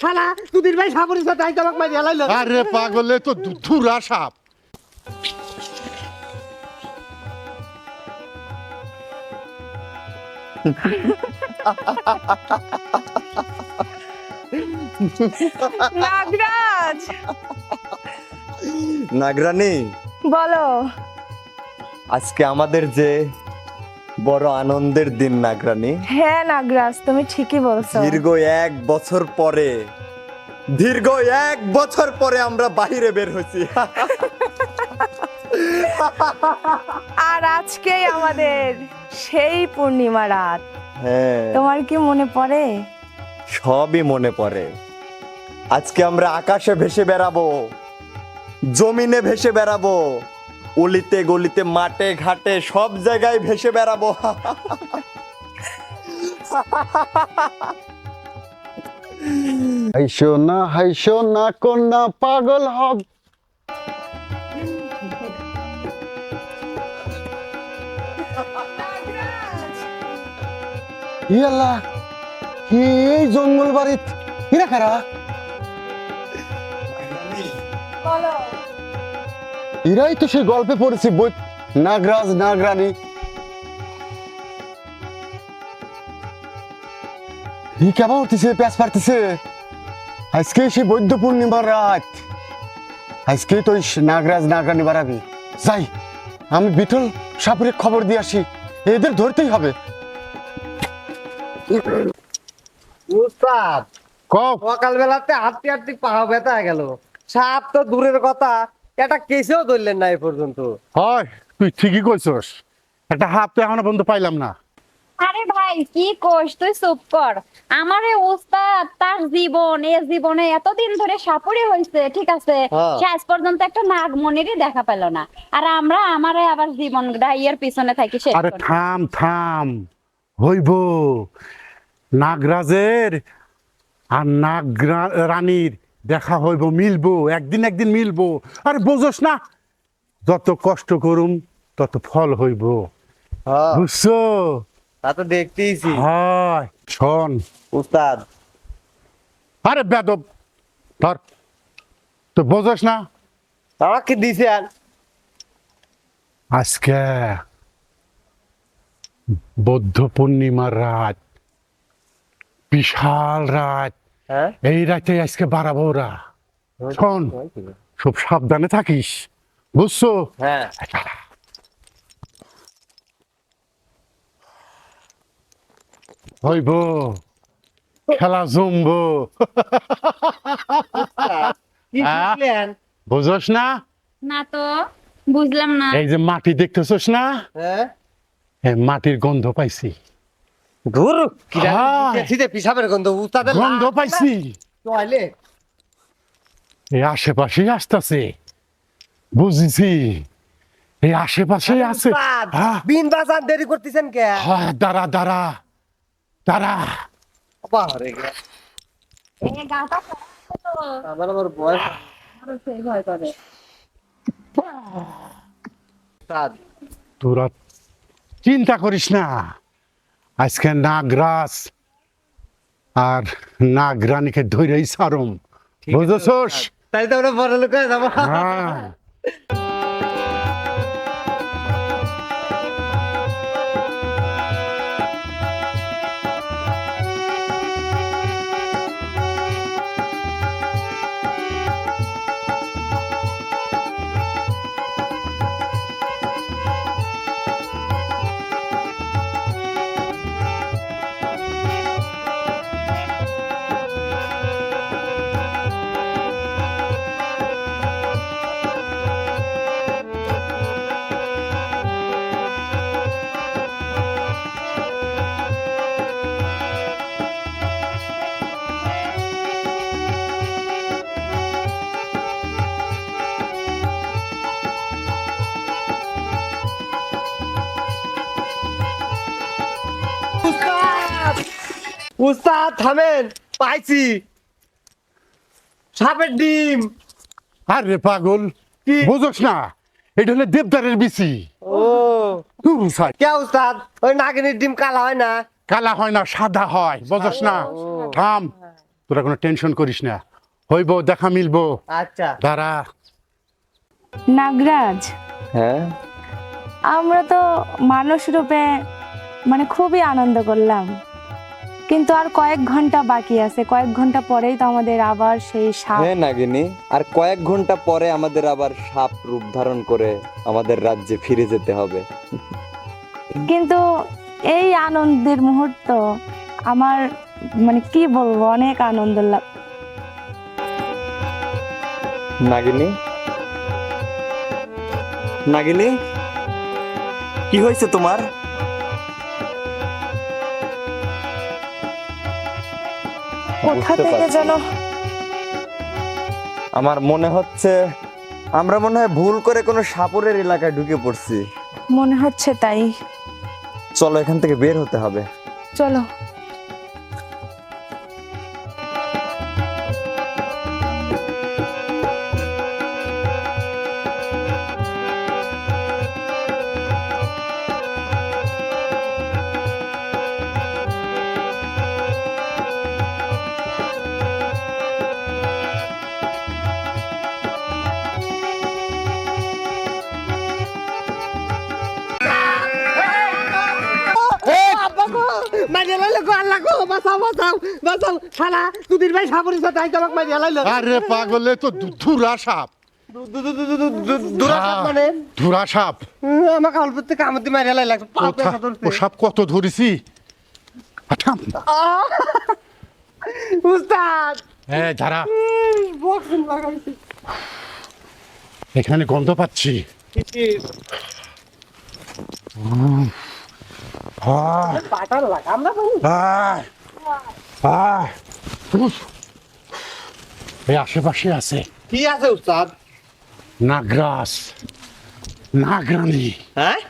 শালা তুদির ভাই আরে পাগলে তো ধু- ধুরা সাপ। নাগরাজ। নাগরানি। বলো। আজকে আমাদের যে বড় আনন্দের দিন নাগরানি। হ্যাঁ নাগরাজ তুমি ঠিকই বলছো। দীর্ঘ এক বছর পরে দীর্ঘ এক বছর পরে আমরা বাইরে বের হয়েছি। আর আজকেই আমাদের সেই পূর্ণিমা রাত। হ্যাঁ। তোমার কি মনে পড়ে? সবই মনে পড়ে। আজকে আমরা আকাশে ভেসে বেড়াবো জমিনে ভেসে বেড়াবো অলিতে গলিতে, মাঠে ঘাটে, সব জায়গায় ভেসে বেড়াবো। হাইশো না হাইশো না, কন্যা পাগল হব। কি এই জঙ্গল বাড়িত? কিরা খারা? বলো। এরাই তো সেই গল্পে পড়েছি বই নাগরাজ নাগরানী। ই কেমন উঠতেছে প্যাস পারতেছে আজকে সে বৈদ্য পূর্ণিমার রাত। আজকে তো নাগরাজ নাগরানী বাড়াবি। যাই আমি বিঠল সাপুরে খবর দিয়ে আসি। এদের ধরতেই হবে। উস্তাদ সকালবেলাতে হাঁটতে হাঁটতে পা ব্যথা গেল। সাপ তো দূরের কথা এটা কেসেও ধরলেন না এ পর্যন্ত। হয় তুই ঠিকই কইছস। একটা হাফ তো এখনও পর্যন্ত পাইলাম না। আরে ভাই কি কোষ তুই চুপ কর। আমার এই উস্তাদ তার জীবন এ জীবনে এতদিন ধরে সাপুরে হয়েছে ঠিক আছে? হ্যাঁ। সে আজ পর্যন্ত একটা নাগমণিরই দেখা পেল না। আর আমরা আমারে আবার জীবন ডাইয়ের পিছনে থাকি শেষ আরে থাম থাম। হইব। নাগরাজের আর নাগ রানীর দেখা হইব মিলবো একদিন একদিন মিলবো। আরে বোঝস না যত কষ্ট করুম তত ফল হইব। হ্যাঁ। বুঝছ? তা তো দেখতেইছি। হয় শোন। উস্তাদ। আরে বেদব ধর। তো বোঝস না? তারা কি দিছেন আজকে বৌদ্ধ পূর্ণিমার রাত বিশাল রাত। এই রাতে আজকে বাড়াবো ওরা। শোন খুব সাবধানে থাকিস। বুঝছ? হ্যাঁ। হইব। খেলা জমবো। হ্যাঁ? বুঝস না? না তো বুঝলাম না। এই যে মাটি দেখতেছস না? হ্যাঁ মাটির গন্ধ পাইছি। ধুর কি হায়। পিসাবের গন্ধ উস্তাদের গন্ধ পাইছি। চলে এই আশেপাশেই আসতেছে। বুঝেছি। এই আশেপাশেই আছে। বিন বাজান দেরি করতেছেন কে? হ্যাঁ দাঁড়া দাঁড়া দাঁড়া। বাবারে গে। এ গাটা তো আমার আবার বয়স তোরা চিন্তা করিস না। আজকে নাগরাজ আর না গ্রানিকে ধরেই সারম বুঝছস? তাই তো আমরা বড় লোক হয়ে যাব। উস্তাদ থামেন পাইছি। সাপের ডিম। আরে পাগল কি? বুঝছ না এটা হলে দেবদারের বিচি। ও। কে উস্তাদ? ওই নাগিনীর ডিম কালা হয় না? কালা হয় না সাদা হয় বুঝছ না। থাম তোরা কোনো টেনশন করিস না। হইব দেখা মিলবো। আচ্ছা। দাঁড়া। নাগরাজ। হ্যাঁ? আমরা তো মানুষ রূপে মানে খুবই আনন্দ করলাম। কিন্তু আর কয়েক ঘণ্টা বাকি আছে। কয়েক ঘণ্টা পরেই তো আমাদের আবার সেই সাপ। হ্যাঁ নাগিনী। আর কয়েক ঘণ্টা পরে আমাদের আবার সাপ রূপ ধারণ করে আমাদের রাজ্যে ফিরে যেতে হবে। কিন্তু এই আনন্দের মুহূর্ত আমার মানে কি বলব অনেক আনন্দ লাগ নাগিনী? নাগিনী? কি হয়েছে তোমার? কোথা থেকে যেন? আমার মনে হচ্ছে আমরা মনে হয় ভুল করে কোনো সাপুরের এলাকায় ঢুকে পড়ছি। মনে হচ্ছে তাই। চলো এখান থেকে বের হতে হবে। চলো। গো বাঁচাও বাঁচাও বাঁচাও। শালা দুদিন ভাই সাপড়ি সাথে আই তোমাক মারিয়া লাইলো আরে পাগলে তো ধুরা সাপ। দূরা সাপ মানে? ধুরা সাপ। আমাকে অল্প থেকে মারিয়া লাইলো পাপে ও সাপ কত ধরেছি? উস্তাদ! হ্যাঁ যারা এখানে গন্ধ পাচ্ছি। এই আশেপাশে আছে। কি আছে উস্তাদ? নাগরাস নাগরানি। হ্যাঁ?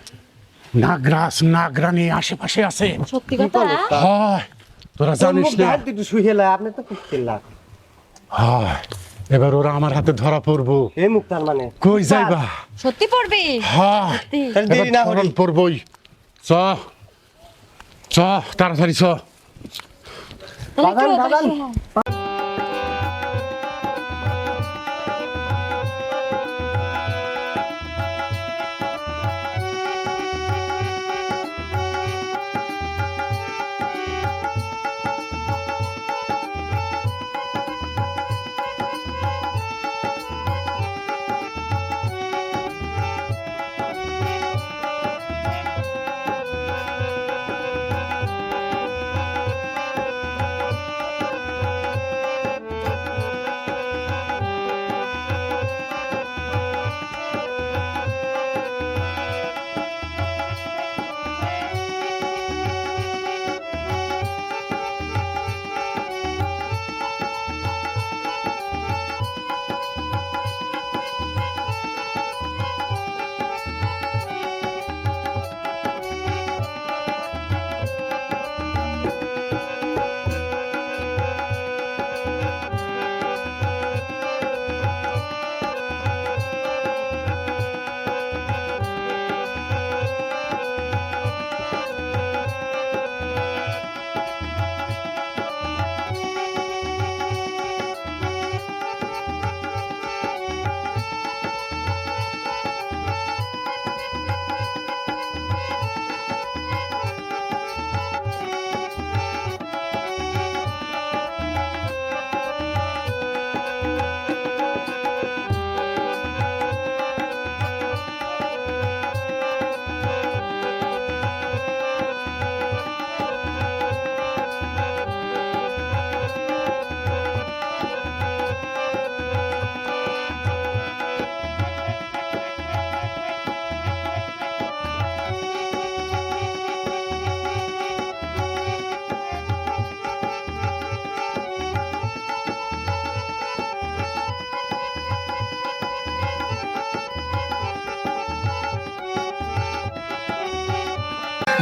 নাগরাস নাগরানি আশেপাশে আছে। সত্যি কথা? হয় তোরা জানিস না। একটু আপনি তো হয় এবার ওরা আমার হাতে ধরা পড়ব। এই মুক্তার মানে? কই যাইবা? সত্যি পড়বি? হয় তাহলে দেরি না পড়বই। চ। চ তাড়াতাড়ি চ। বাগান বাগান।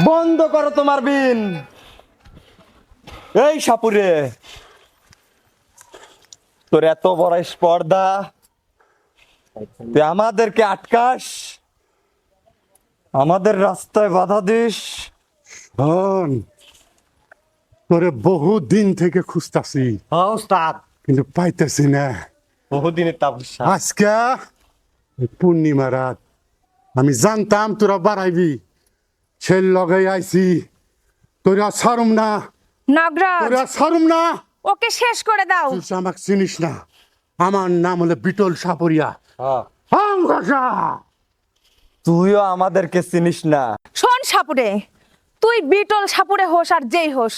বন্ধ করো তোমার বিন। এই সাপুরে। তোর এত বড় স্পর্ধা। তুই আমাদেরকে আটকাস। আমাদের রাস্তায় বাধা দিস। তোরে বহু দিন থেকে খুঁজতাছি। কিন্তু পাইতেছি না। বহুদিনের তাপসা। আজকে পূর্ণিমা রাত আমি জানতাম তোরা বাড়াইবি। সে লগে আইছি। তোরা সারুম না। নাগরাজ। তোরা সারুম না। ওকে শেষ করে দাও। তুই আমাকে চিনিস না। আমার নাম হলো বিটল সাপরিয়া। হ্যাঁ। ঘষা তুইও আমাদেরকে চিনিস না। শোন সাপুরে তুই বিটল সাপুরে হোস আর যেই হোস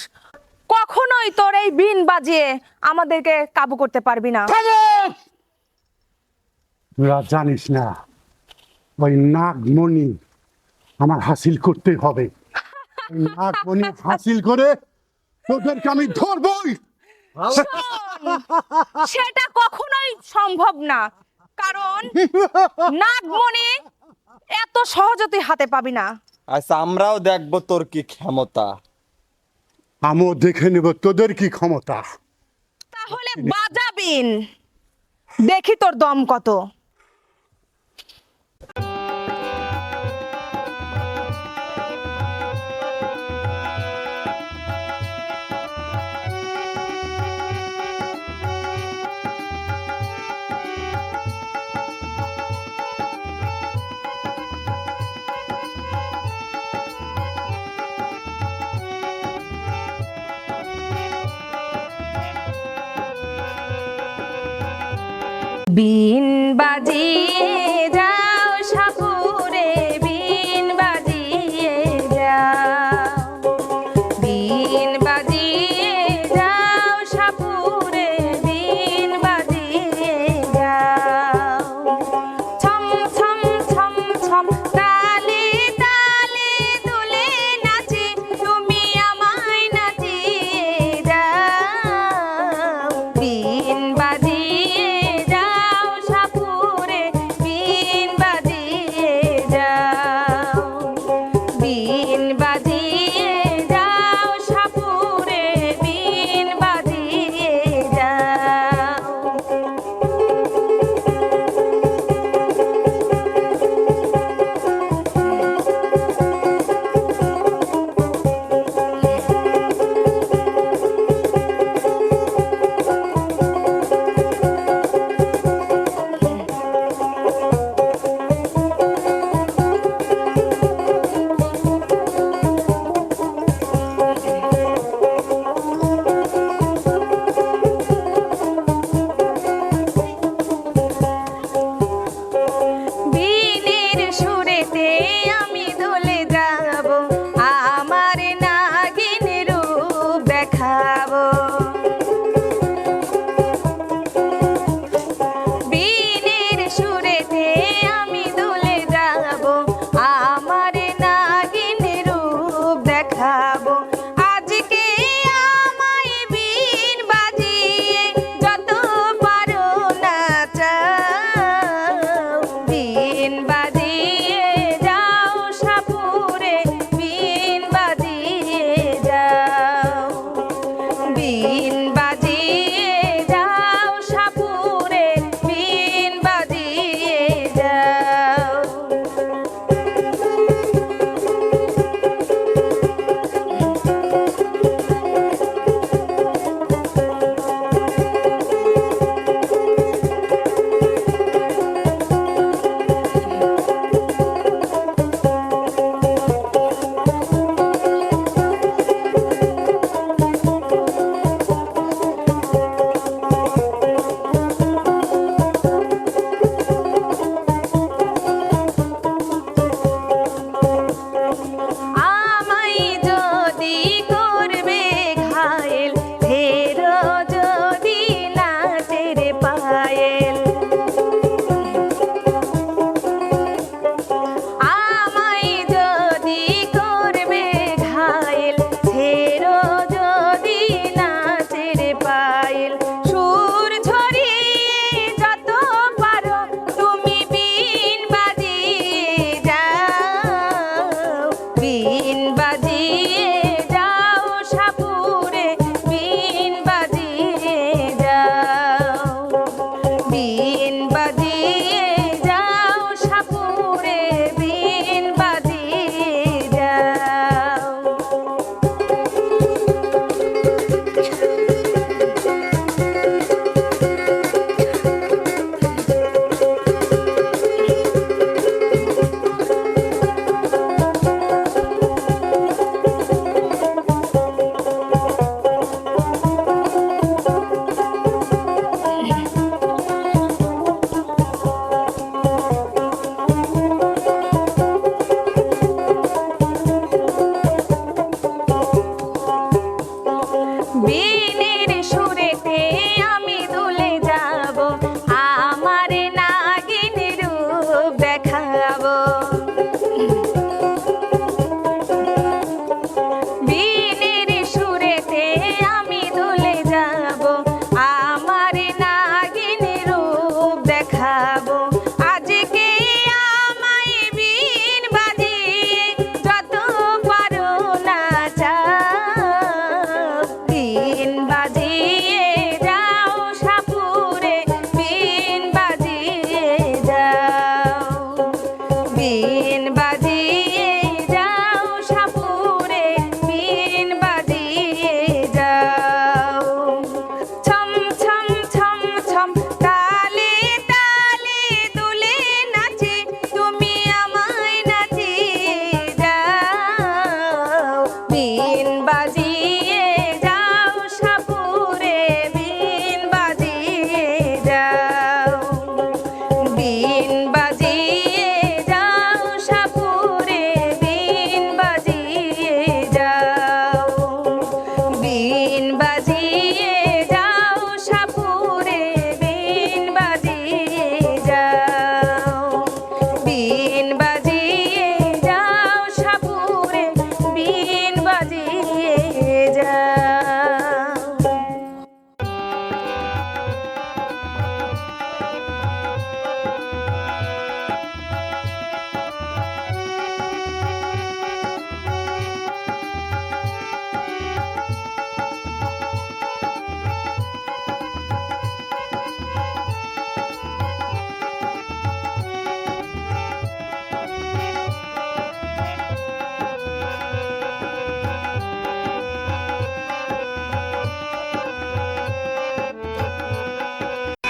কখনোই তোর এই বিন বাজিয়ে আমাদেরকে কাবু করতে পারবি না। তোরা জানিস না ওই নাগমণি আমার হাসিল করতে হবে। নাগমণি হাসিল করে তোদেরকে আমি ধরবই। সেটা কখনোই সম্ভব না। কারণ নাগমণি এত সহজে তুই হাতে পাবি না। আচ্ছা আমরাও দেখব তোর কি ক্ষমতা। আমিও দেখে নেব তোদের কি ক্ষমতা। তাহলে বাজাবিন। দেখি তোর দম কত। বিন বাজিয়ে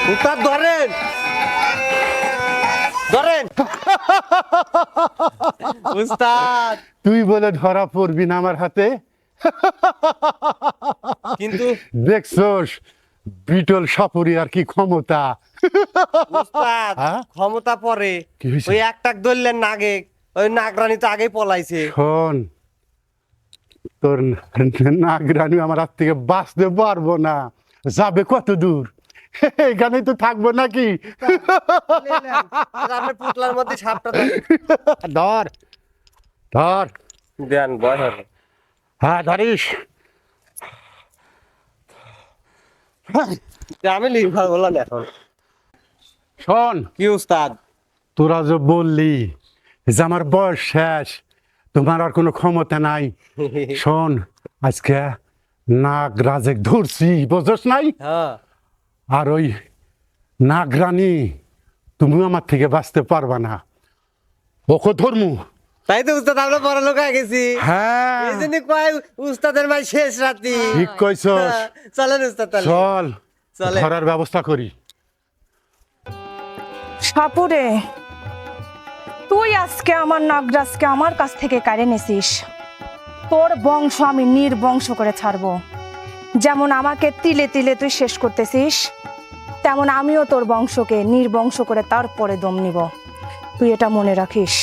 ধরেন। ধরেন। উস্তাদ। তুই বলে ধরা পড়বি না আমার হাতে। কিন্তু দেখছোস বিটল সাপুরি আর কি ক্ষমতা। উস্তাদ হ্যাঁ? ক্ষমতা পরে? ওই একটাক ধরলেন নাগে ওই নাগরানি তো আগেই পলাইছে। শোন তোর নাগরানি আমার হাত থেকে বাঁচতে পারব না। যাবে কত দূর? এখানেই তো থাকব নাকি? পুতলার মধ্যে সাপটা ধর। ধর। দেন বয় হবে। হ্যাঁ ধরিস। আমি বললাম এখন। শোন। কি উস্তাদ? তোরা যে বললি যে আমার বয়স শেষ তোমার আর কোনো ক্ষমতা নাই। শোন আজকে নাগরাজে ধরছি বুঝছ নাই? হ্যাঁ। আর ওই নাগরানি তুমি আমার থেকে বাঁচতে পারবা না। ওকে ধর্মু। তাই তো উস্তাদ আমরা বড় লোক হয়ে গেছি। হ্যাঁ। এই জন্য কয় উস্তাদের ভাই শেষ রাতি। ঠিক কইছস। হ্যাঁ, চলেন উস্তাদ চল চলে। ধরার ব্যবস্থা করি। সাপুরে তুই আজকে আমার নাগরাজকে আমার কাছ থেকে কাড়ে নিছিস। তোর বংশ আমি নির্বংশ করে ছাড়বো। যেমন আমাকে তিলে তিলে তুই শেষ করতেছিস তেমন আমিও তোর বংশকে নির্বংশ করে তারপরে দম নিব। তুই এটা মনে রাখিস?